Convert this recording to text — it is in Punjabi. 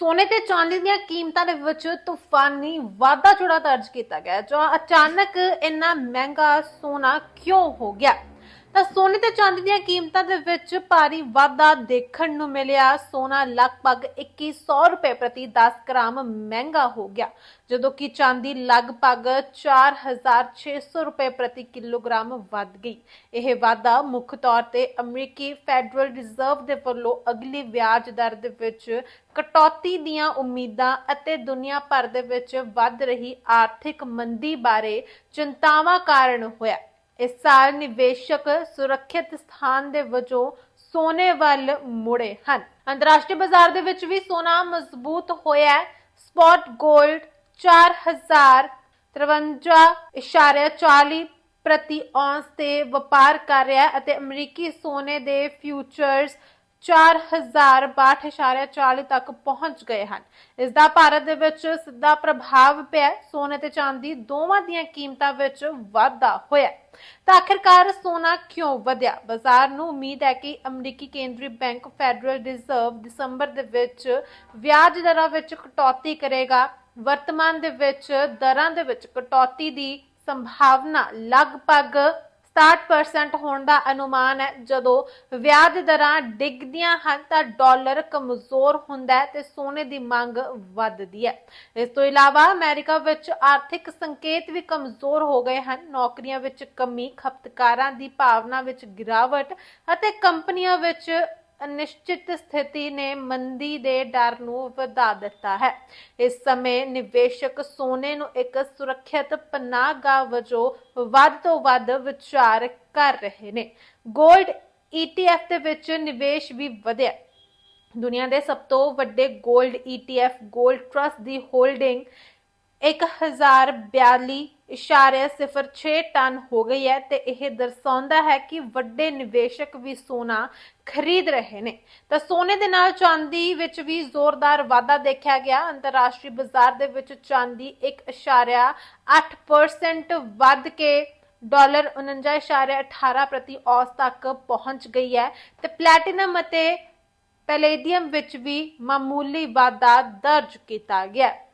ਸੋਨੇ ਤੇ ਚਾਂਦੀ ਦੀਆਂ ਕੀਮਤਾਂ ਦੇ ਵਿੱਚ ਤੂਫਾਨੀ ਵਾਧਾ ਚੜਾ ਦਰਜ ਕੀਤਾ ਗਿਆ, ਜੋ ਅਚਾਨਕ ਇੰਨਾ ਮਹਿੰਗਾ ਸੋਨਾ ਕਿਉਂ ਹੋ ਗਿਆ? ਤਾਂ ਸੋਨੇ ਤੇ ਚਾਂਦੀ ਦੀਆਂ ਕੀਮਤਾਂ ਦੇ ਵਿੱਚ ਭਾਰੀ ਵਾਧਾ ਦੇਖਣ ਨੂੰ ਮਿਲਿਆ। ਸੋਨਾ ਲਗਭਗ 2100 ਰੁਪਏ ਪ੍ਰਤੀ 10 ਗ੍ਰਾਮ ਮਹਿੰਗਾ ਹੋ ਗਿਆ, ਜਦੋਂ ਕਿ ਚਾਂਦੀ ਲਗਭਗ 4600 ਰੁਪਏ ਪ੍ਰਤੀ ਕਿਲੋਗ੍ਰਾਮ ਵੱਧ ਗਈ। ਇਹ ਵਾਧਾ ਮੁੱਖ ਤੌਰ ਤੇ ਅਮਰੀਕੀ ਫੈਡਰਲ ਰਿਜ਼ਰਵ ਦੇ ਵੱਲੋਂ ਅਗਲੀ ਵਿਆਜ ਦਰ ਦੇ ਵਿੱਚ ਕਟੌਤੀ ਦੀਆਂ ਉਮੀਦਾਂ ਅਤੇ ਦੁਨੀਆ ਭਰ ਦੇ ਵਿੱਚ ਵੱਧ ਰਹੀ ਆਰਥਿਕ ਮੰਦੀ ਬਾਰੇ ਚਿੰਤਾਵਾਂ ਕਾਰਨ ਹੋਇਆ। ਇਸ ਸਾਲ ਨਿਵੇਸ਼ਕ ਸੁਰੱਖਿਅਤ ਸਥਾਨ ਦੇ ਵਜੋਂ ਸੋਨੇ ਵੱਲ ਮੁੜੇ ਹਨ। ਅੰਤਰਰਾਸ਼ਟਰੀ ਬਾਜ਼ਾਰ ਦੇ ਵਿੱਚ ਵੀ ਸੋਨਾ ਮਜ਼ਬੂਤ ਹੋਇਆ ਹੈ। ਸਪੌਟ 골ਡ 4053.40 ਪ੍ਰਤੀ ਔਂਸ ਤੇ ਵਪਾਰ ਕਰ ਰਿਹਾ ਹੈ ਅਤੇ ਅਮਰੀਕੀ ਸੋਨੇ ਦੇ ਫਿਊਚਰਸ 4062.40 ਤੱਕ ਪਹੁੰਚ ਗਏ ਹਨ। ਇਸ ਦਾ ਭਾਰਤ ਦੇ ਵਿੱਚ ਸਿੱਧਾ ਪ੍ਰਭਾਵ ਪਿਆ ਸੋਨੇ ਤੇ ਚਾਂਦੀ ਦੋਵਾਂ ਦੀਆਂ ਕੀਮਤਾਂ ਵਿੱਚ ਵਾਧਾ ਹੋਇਆ ਤਾਂ ਆਖਿਰਕਾਰ ਸੋਨਾ ਕਿਉਂ ਵਧਿਆ? ਬਾਜ਼ਾਰ ਨੂੰ ਉਮੀਦ ਹੈ ਕਿ ਅਮਰੀਕੀ ਕੇਂਦਰੀ ਬੈਂਕ ਫੈਡਰਲ ਰਿਜ਼ਰਵ ਦਸੰਬਰ ਦੇ ਵਿੱਚ ਵਿਆਜ ਦਰਾਂ ਵਿੱਚ ਕਟੌਤੀ ਕਰੇਗਾ। ਵਰਤਮਾਨ ਦੇ ਵਿੱਚ ਦਰਾਂ ਦੇ ਵਿੱਚ ਕਟੌਤੀ ਦੀ ਸੰਭਾਵਨਾ ਲਗਭਗ 67% ਹੋਣ ਦਾ ਅਨੁਮਾਨ ਹੈ। ਜਦੋਂ ਵਿਆਜ ਦਰਾਂ ਡਿੱਗਦੀਆਂ ਹਨ ਤਾਂ ਡਾਲਰ ਕਮਜ਼ੋਰ ਹੁੰਦਾ ਹੈ ਤੇ ਸੋਨੇ ਦੀ ਮੰਗ ਵੱਧਦੀ ਹੈ। ਇਸ ਤੋਂ ਇਲਾਵਾ ਅਮਰੀਕਾ ਵਿੱਚ ਆਰਥਿਕ ਸੰਕੇਤ ਵੀ ਕਮਜ਼ੋਰ ਹੋ ਗਏ ਹਨ। ਨੌਕਰੀਆਂ ਵਿੱਚ ਕਮੀ, ਖਪਤਕਾਰਾਂ ਦੀ ਭਾਵਨਾ ਵਿੱਚ ਗਿਰਾਵਟ ਅਤੇ ਕੰਪਨੀਆਂ ਵਿੱਚ ਅਨਿਸ਼ਚਿਤ ਸਥਿਤੀ ਨੇ ਮੰਦੀ ਦੇ ਡਰ ਨੂੰ ਵਧਾ ਦਿੱਤਾ ਹੈ। ਇਸ ਸਮੇਂ ਨਿਵੇਸ਼ਕ ਸੋਨੇ ਨੂੰ ਇੱਕ ਸੁਰੱਖਿਅਤ ਪਨਾਹਗਾਹ ਵਜੋਂ ਵੱਧ ਤੋਂ ਵੱਧ ਵਿਚਾਰ ਕਰ ਰਹੇ ਨੇ। 골ਡ ETF ਦੇ ਵਿੱਚ ਨਿਵੇਸ਼ ਵੀ ਵਧਿਆ। ਦੁਨੀਆ ਦੇ ਸਭ ਤੋਂ ਵੱਡੇ 골ਡ ETF ਗੋਲਡ ਟਰਸਟ ਦੀ ਹੋਲਡਿੰਗ 1042.06 ਟਨ ਹੋ ਗਈ ਹੈ ਤੇ ਇਹ ਦਰਸਾਉਂਦਾ ਹੈ ਕਿ ਵੱਡੇ ਨਿਵੇਸ਼ਕ ਵੀ ਸੋਨਾ ਖਰੀਦ ਰਹੇ ਨੇ। ਤਾਂ ਸੋਨੇ ਦੇ ਨਾਲ ਚਾਂਦੀ ਵਿੱਚ ਵੀ ਜ਼ੋਰਦਾਰ ਵਾਧਾ ਦੇਖਿਆ ਗਿਆ। ਅੰਤਰਰਾਸ਼ਟਰੀ ਬਾਜ਼ਾਰ ਦੇ ਵਿੱਚ ਚਾਂਦੀ 1.8% ਵੱਧ ਕੇ ਡਾਲਰ 49.18 ਪ੍ਰਤੀ ਔਸ ਤੱਕ ਪਹੁੰਚ ਗਈ ਹੈ ਤੇ ਪਲੈਟੀਨਮ ਅਤੇ ਪੈਲੇਡੀਅਮ ਵਿੱਚ ਵੀ ਮਾਮੂਲੀ ਵਾਧਾ ਦਰਜ ਕੀਤਾ ਗਿਆ।